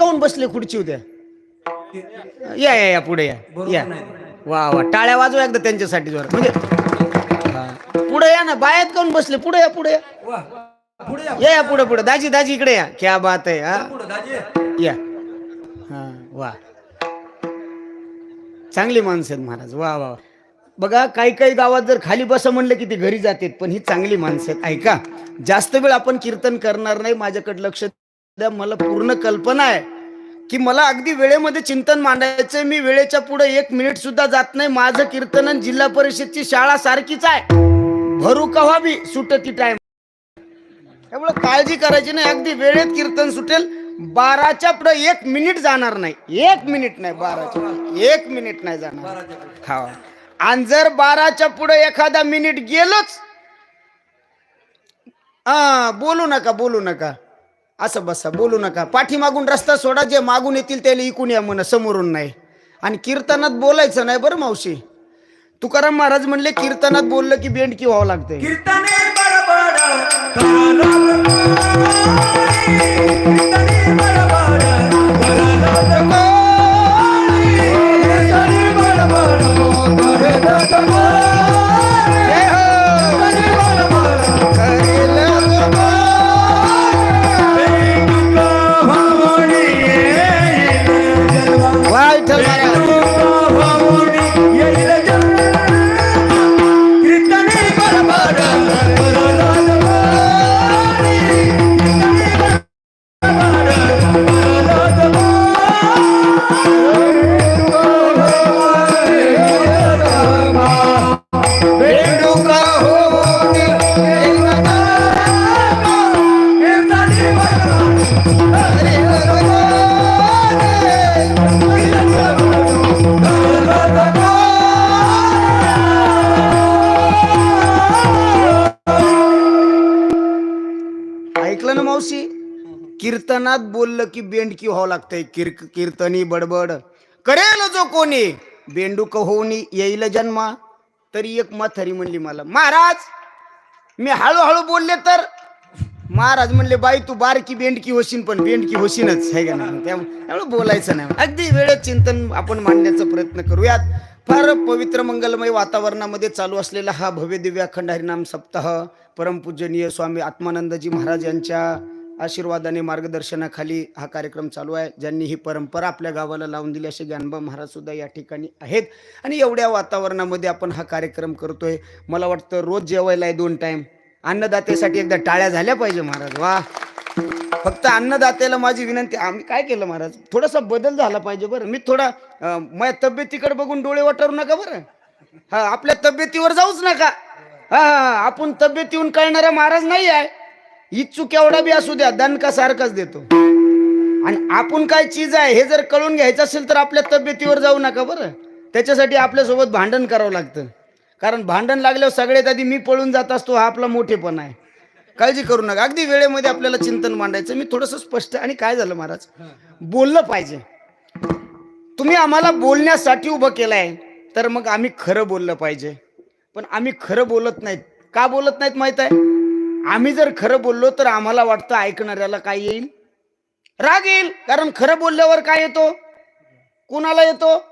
काऊन बसले खुर्ची उद्या? या या या पुढे या. या. वा वा. टाळ्या वाजवा एकदा त्यांच्यासाठी जोर म्हणजे. पुढे या ना बायात काऊन बसले? पुढे या पुढे या. या. या पुढे पुढे. दाजी दाजी इकडे या. क्या बात आहे हा. या. हा वा. चांगली माणसं आहेत महाराज. वा वा वा. बघा काही काही गावात जर खाली बसा म्हणलं की ती घरी जातात पण ही चांगली माणसं आहेत. ऐका जास्त वेळ आपण कीर्तन करणार नाही माझ्याकडे लक्ष सध्या मला पूर्ण कल्पना आहे की मला अगदी वेळेमध्ये चिंतन मांडायचंय. मी वेळेच्या पुढे एक मिनिट सुद्धा जात नाही. माझं कीर्तन आणि जिल्हा परिषदची शाळा सारखीच आहे. भरू कव्हा बी सुटती टाइम एवढं काळजी करायची नाही. अगदी वेळेत कीर्तन सुटेल. बाराच्या पुढे एक मिनिट जाणार नाही. एक मिनिट नाही बाराच्या एक मिनिट नाही जाणार. हा. आणि जर बाराच्या पुढे एखादा मिनिट गेलोच हा बोलू नका बोलू नका. असं बसा बोलू नका. पाठीमागून रस्ता सोडा जे मागून येतील त्याला इकून या म्हण समोरून नाही. आणि कीर्तनात बोलायचं नाही बरं मावशी. तुकाराम महाराज म्हणले कीर्तनात बोललं की बेंडकी व्हावं लागते कीर्तने ऐकलं ना मावशी? कीर्तनात बोललं की बेंडकी व्हावं लागतंय. किर कीर्तनी बडबड. करेल जो कोणी? बेंडूक होऊन येईल जन्मा. तरी एक म्हातारी म्हणली मला महाराज मी हळूहळू बोलले तर? महाराज म्हणले बाई तू बारकी बेंडकी होशील पण बेंडकी होशीनच. आहे का नाही? त्यामुळे बोलायचं नाही. अगदी वेळेत चिंतन आपण मांडण्याचा प्रयत्न करूयात. फार पवित्र मंगलमय वातावरणामध्ये चालू असलेला हा भव्य दिव्य अखंड हरिनाम सप्ताह परमपूजनीय स्वामी आत्मानंदजी महाराज यांच्या आशीर्वादाने मार्गदर्शनाखाली हा कार्यक्रम चालू आहे. ज्यांनी ही परंपरा आपल्या गावाला लावून दिली असे ज्ञानबा महाराज सुद्धा या ठिकाणी आहेत. आणि एवढ्या वातावरणामध्ये आपण हा कार्यक्रम करतोय. मला वाटतं रोज जेवायला आहे दोन टाइम अन्नदात्यासाठी एकदा टाळ्या झाल्या पाहिजे महाराज. वा फक्त अन्नदात्याला माझी विनंती आम्ही काय केलं महाराज? थोडासा बदल झाला पाहिजे बरं. मी थोडा माझ्या तब्येतीकडे बघून डोळे वाटारू नका बरं. हा आपल्या तब्येतीवर जाऊच नका. हा हा, आपण तब्येतीहून कळणारा महाराज नाही आहे. इच्छुक एवढा बी असू द्या दणका सारखाच देतो. आणि आपण काय चीज आहे हे जर कळून घ्यायचं असेल तर आपल्या तब्येतीवर जाऊ नका बरं. त्याच्यासाठी आपल्यासोबत भांडण करावं लागतं. कारण भांडण लागल्यावर सगळ्यात आधी मी पळून जात असतो हा आपला मोठेपण आहे. काळजी करू नका. अगदी वेळेमध्ये आपल्याला चिंतन मांडायचं. मी थोडस स्पष्ट आणि काय झालं महाराज? बोललं पाहिजे. तुम्ही आम्हाला बोलण्यासाठी उभं केलंय तर मग आम्ही खरं बोललं पाहिजे. पण आम्ही खरं बोलत नाहीत. का बोलत नाहीत माहीत आहे? आम्ही जर खरं बोललो तर आम्हाला वाटतं ऐकणाऱ्याला काय येईल? राग येईल. कारण खरं बोलल्यावर काय येतो? कुणाला येतो?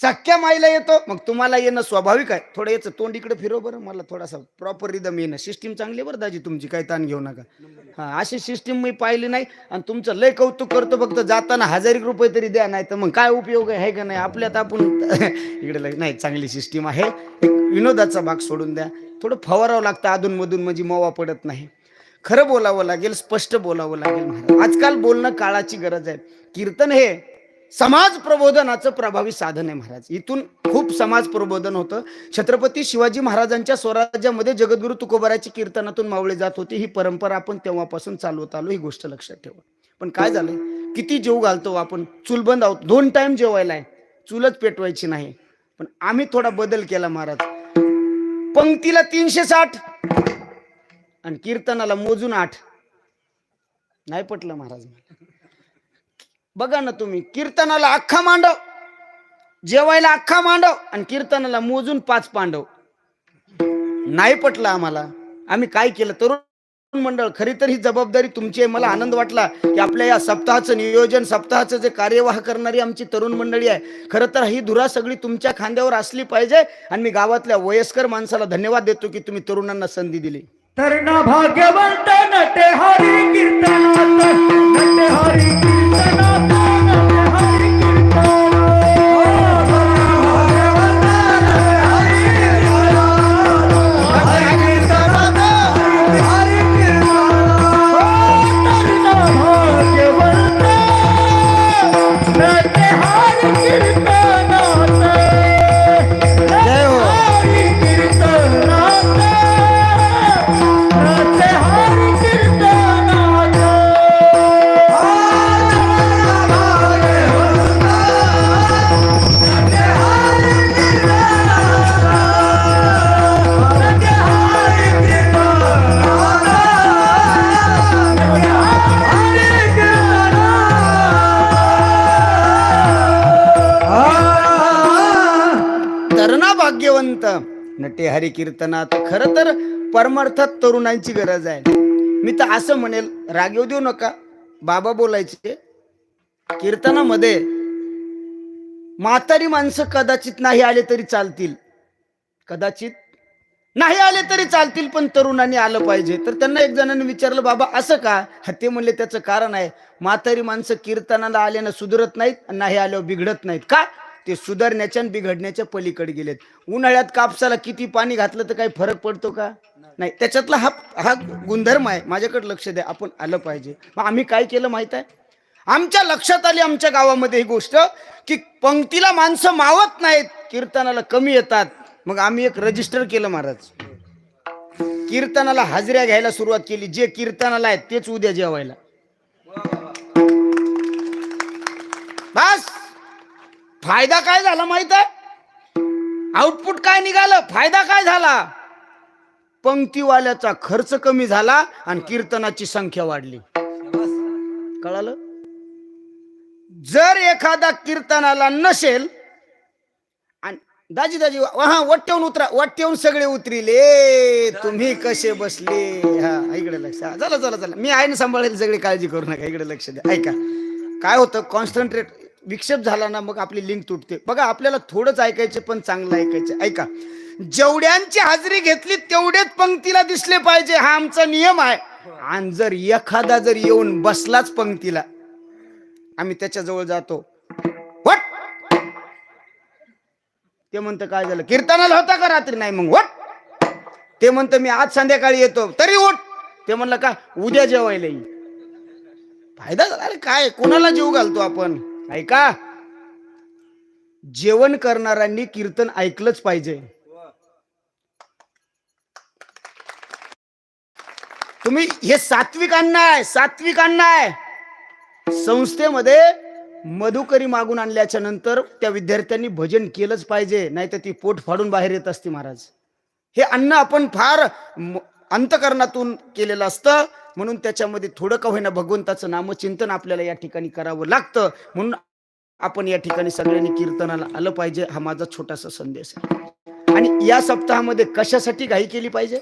सख्या माईला येतो मग तुम्हाला येणं स्वाभाविक आहे. थोडं याचं तोंड इकडे फिरव बरं मला थोडासा प्रॉपर रिदम येणं. सिस्टीम चांगली आहे बरं दाजी तुमची काही ताण घेऊ नका. हा अशी सिस्टीम मी पाहिली नाही आणि तुमचं लय कौतुक करतो फक्त जाताना हजार एक रुपये तरी द्या नाही तर मग काय उपयोग आहे का नाही? आपल्यात आपण इकडे लय- नाही चांगली सिस्टीम आहे. एक विनोदाचा भाग सोडून द्या. थोडं फवारावं लागतं अधूनमधून म्हणजे मोवा पडत नाही. खरं बोलावं लागेल स्पष्ट बोलावं लागेल. आजकाल बोलणं काळाची गरज आहे. कीर्तन हे समाज प्रबोधनाचं प्रभावी साधन आहे महाराज. इथून खूप समाज प्रबोधन होतं. छत्रपती शिवाजी महाराजांच्या स्वराज्यामध्ये जगद्गुरु तुकोबाराची कीर्तनातून मावळे जात होती. ही परंपरा आपण तेव्हापासून चालवत आलो ही गोष्ट लक्षात ठेवा. पण काय झालंय? किती जेव घालतो आपण? चुलबंद आहोत. दोन टाइम जेवायला आहे. चुलच पेटवायची नाही. पण आम्ही थोडा बदल केला महाराज. पंक्तीला तीनशे साठ आणि कीर्तनाला मोजून आठ. नाही पटलं महाराज मला. बघा ना तुम्ही कीर्तनाला अख्खा मांडव जेवायला अख्खा मांडव आणि कीर्तनाला मोजून पाच पांडव. नाही पटलं आम्हाला. आम्ही काय केलं? तरुण मंडळ खरी तर ही जबाबदारी तुमची आहे. मला आनंद वाटला की आपल्या या सप्ताहाचं नियोजन सप्ताहाचं जे कार्यवाह करणारी आमची तरुण मंडळी आहे खरं तर ही धुरा सगळी तुमच्या खांद्यावर असली पाहिजे आणि मी गावातल्या वयस्कर माणसाला धन्यवाद देतो की तुम्ही तरुणांना संधी दिली. तरणा भाग्यवंत नटे हरी कीर्तनात नटे हरी कीर्तनात. संत नटे हरी कीर्तनात. खरं तर परमार्थात तरुणांची गरज आहे. मी तर असं म्हणेल राग येऊ देऊ नका. बाबा बोलायचे कीर्तनामध्ये म्हातारी माणसं कदाचित नाही आले तरी चालतील. कदाचित नाही आले तरी चालतील पण तरुणांनी आलं पाहिजे. तर त्यांना एक जणांनी विचारलं बाबा असं का? ते म्हणले त्याचं कारण आहे. म्हातारी माणसं कीर्तनाला आल्यानं सुधरत नाहीत नाही आल्यावर बिघडत नाहीत. का? ते सुधारण्याच्या आणि बिघडण्याच्या पलीकडे गेलेत. उन्हाळ्यात कापसाला किती पाणी घातलं तर काही फरक पडतो का? नाही त्याच्यातला हा हा गुणधर्म आहे. माझ्याकडे लक्ष द्या आपण आलं पाहिजे. मग आम्ही काय केलं माहीत आहे? आमच्या लक्षात आली आमच्या गावामध्ये ही गोष्ट की पंक्तीला माणसं मावत नाहीत कीर्तनाला कमी येतात. मग आम्ही एक रजिस्टर केलं महाराज. कीर्तनाला हाजऱ्या घ्यायला सुरुवात केली. जे कीर्तनाला आहेत तेच उद्या जेवायला. फायदा काय झाला माहीत आहे? आउटपुट काय निघालं? फायदा काय झाला? पंक्तीवाल्याचा खर्च कमी झाला आणि कीर्तनाची संख्या वाढली. कळालं? जर एखादा कीर्तनाला नसेल आणि दाजी दाजी हा वट उतरा वट सगळे उतरिले. तुम्ही कसे बसले? हा इकडे लक्ष हा, चला चला चला. मी आहे ना सांभाळेल सगळी काळजी करू नका. इकडे लक्ष द्या. ऐका काय होतं कॉन्सन्ट्रेट विक्षेप झाला ना मग आपली लिंक तुटते. बघा आपल्याला थोडंच ऐकायचं पण चांगलं ऐकायचं. ऐका. जेवढ्यांची हाजरी घेतली तेवढेच पंक्तीला दिसले पाहिजे. हा आमचा नियम आहे. आणि जर एखादा जर येऊन बसलाच पंक्तीला आम्ही त्याच्याजवळ जातो. वट! ते म्हणतं काय झालं? कीर्तनाला होता का रात्री? नाही मग वट! ते म्हणतं मी आज संध्याकाळी येतो. तरी उठ! ते म्हणलं का उद्या जेवायला येईल फायदा झाला अरे काय? कोणाला जीव घालतो आपण? ऐका. जेवण करणाऱ्यांनी कीर्तन ऐकलंच पाहिजे. तुम्ही हे सात्विक अन्न आहे सात्विक अन्न आहे. संस्थेमध्ये मधुकरी मागून आणल्याच्या नंतर त्या विद्यार्थ्यांनी भजन केलंच पाहिजे नाही तर ती पोट फाडून बाहेर येत असते महाराज. हे अन्न आपण फार अंतकरणातून केलेलं असतं. म्हणून त्याच्यामध्ये थोडं का होईना भगवंताचं नामचिंतन आपल्याला या ठिकाणी करावं लागतं. म्हणून आपण या ठिकाणी सगळ्यांनी कीर्तनाला आलं पाहिजे हा माझा छोटासा संदेश आहे. आणि या सप्ताहामध्ये कशासाठी घाई केली पाहिजे?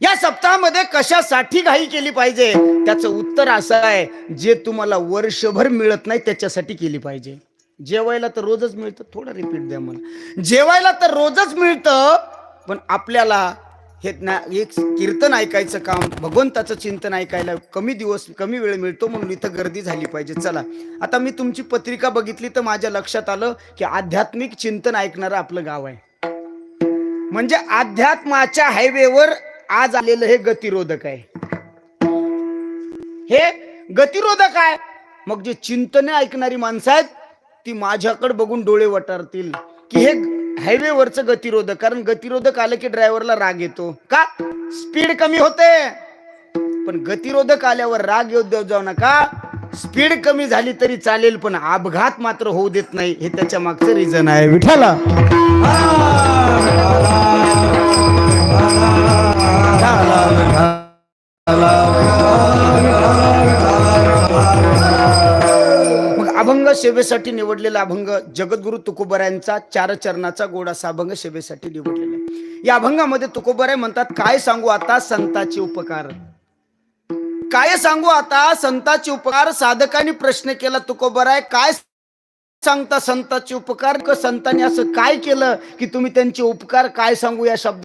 या सप्ताहामध्ये कशासाठी घाई केली पाहिजे? त्याचं उत्तर असं आहे जे तुम्हाला वर्षभर मिळत नाही त्याच्यासाठी केली पाहिजे. जेवायला तर रोजच मिळतं थोडं रिपीट द्या मला. जेवायला तर रोजच मिळतं पण आपल्याला हे ना एक कीर्तन ऐकायचं काम भगवंताचं चिंतन ऐकायला कमी दिवस कमी वेळ मिळतो म्हणून इथं गर्दी झाली पाहिजे. चला आता मी तुमची पत्रिका बघितली तर माझ्या लक्षात आलं की आध्यात्मिक चिंतन ऐकणारं आपलं गाव आहे. म्हणजे अध्यात्माच्या हायवेवर आज आलेलं हे गतिरोधक आहे. हे गतिरोधक आहे. मग जे चिंतने ऐकणारी माणसं आहेत ती माझ्याकडे बघून डोळे वटारतील. की हे हायवेवरचं गतिरोधक कारण गतिरोधक आलं की ड्रायव्हरला राग येतो का स्पीड कमी होते पण गतिरोधक आल्यावर राग येऊ देऊ जाऊ नका स्पीड कमी झाली तरी चालेल पण अपघात मात्र होऊ देत नाही हे त्याच्या मागचं रिझन आहे विठाला विठाला सेवेसाठी निवडलेला अभंग जगद्गुरु तुकोबऱ्यांचा चार चरणाचा गोडासा अभंग सेवेसाठी निवडलेला आहे. या अभंगामध्ये तुकोबराय म्हणतात काय सांगू आता संताचे उपकार? काय सांगू आता संताचे उपकार? साधकांनी प्रश्न केला तुकोबराय काय सांगता संताचे उपकार? संतांनी असं काय केलं की तुम्ही त्यांचे उपकार काय सांगू या शब्द